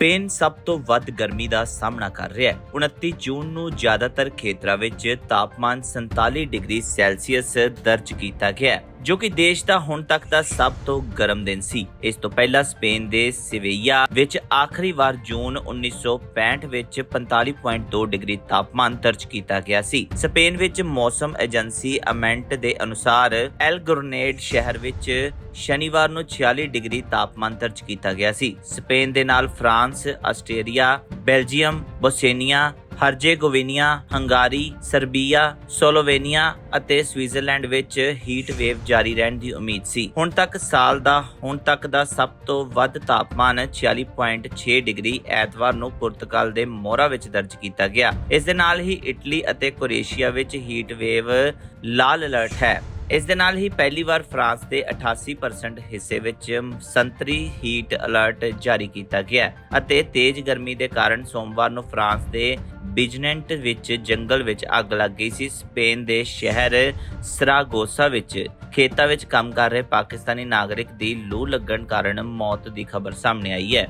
Spain ਸਭ ਤੋਂ ਵੱਧ ਗਰਮੀ ਦਾ ਸਾਹਮਣਾ ਕਰ ਰਿਹਾ ਹੈ। 29 ਜੂਨ ਨੂੰ ਜ਼ਿਆਦਾਤਰ ਖੇਤਰਾਂ ਵਿੱਚ ਤਾਪਮਾਨ 47 ਡਿਗਰੀ ਸੈਲਸੀਅਸ ਦਰਜ ਕੀਤਾ ਗਿਆ ਜੋ ਕਿ ਦੇਸ਼ ਦਾ ਹੁਣ ਤੱਕ ਦਾ ਸਭ ਤੋਂ ਗਰਮ ਦਿਨ ਸੀ। ਇਸ ਤੋਂ ਪਹਿਲਾਂ ਸਪੇਨ ਦੇ ਸਿਵੀਆ ਵਿੱਚ ਆਖਰੀ ਵਾਰ ਜੂਨ 1965 ਵਿੱਚ 45.2 ਡਿਗਰੀ ਤਾਪਮਾਨ ਦਰਜ ਕੀਤਾ ਗਿਆ ਸੀ। ਸਪੇਨ ਵਿੱਚ ਮੌਸਮ ਏਜੰਸੀ ਅਮੈਂਟ ਦੇ ਅਨੁਸਾਰ ਐਲ ਗੁਰਨੇਡ ਸ਼ਹਿਰ ਵਿੱਚ ਸ਼ਨੀਵਾਰ ਨੂੰ 46 ਡਿਗਰੀ ਤਾਪਮਾਨ ਦਰਜ ਕੀਤਾ ਗਿਆ ਸੀ। ਸਪੇਨ ਦੇ ਨਾਲ France, Australia, Belgium, Bosnia Herzegovina Hungary, Serbia, Slovenia ਅਤੇ ਸਵਿਟਜ਼ਰਲੈਂਡ ਵਿੱਚ ਹੀਟ ਵੇਵ ਜਾਰੀ ਰਹਿਣ ਦੀ ਉਮੀਦ ਸੀ। ਹੁਣ ਤੱਕ ਸਾਲ ਦਾ, ਹੁਣ ਤੱਕ ਦਾ ਸਭ ਤੋਂ ਵੱਧ ਤਾਪਮਾਨ 46.6 ਡਿਗਰੀ ਐਤਵਾਰ ਨੂੰ ਪੁਰਤਗਾਲ ਦੇ ਮੋਰਾ ਵਿੱਚ ਦਰਜ ਕੀਤਾ ਗਿਆ। ਇਸ ਦੇ ਨਾਲ ਹੀ ਇਟਲੀ ਅਤੇ ਕੋਰੇਸ਼ੀਆ ਵਿੱਚ ਹੀਟ ਵੇਵ ਲਾਲ ਅਲਰਟ ਹੈ। ਇਸ ਦੇ ਨਾਲ ਹੀ ਪਹਿਲੀ ਵਾਰ ਫਰਾਂਸ ਦੇ 88% ਹਿੱਸੇ ਵਿੱਚ ਸੰਤਰੀ ਹੀਟ ਅਲਰਟ ਜਾਰੀ ਕੀਤਾ ਗਿਆ ਅਤੇ ਤੇਜ਼ ਗਰਮੀ ਦੇ ਕਾਰਨ ਸੋਮਵਾਰ ਨੂੰ ਫਰਾਂਸ ਦੇ ਬਿਜਨੈਂਟ ਵਿੱਚ ਜੰਗਲ ਵਿੱਚ ਅੱਗ ਲੱਗ ਗਈ ਸੀ। ਸਪੇਨ ਦੇ ਸ਼ਹਿਰ ਸਰਾਗੋਸਾ ਵਿੱਚ ਖੇਤਾਂ ਵਿੱਚ ਕੰਮ ਕਰ ਰਹੇ ਪਾਕਿਸਤਾਨੀ ਨਾਗਰਿਕ ਦੀ ਲੂ ਲੱਗਣ ਕਾਰਨ ਮੌਤ ਦੀ ਖਬਰ ਸਾਹਮਣੇ ਆਈ ਹੈ।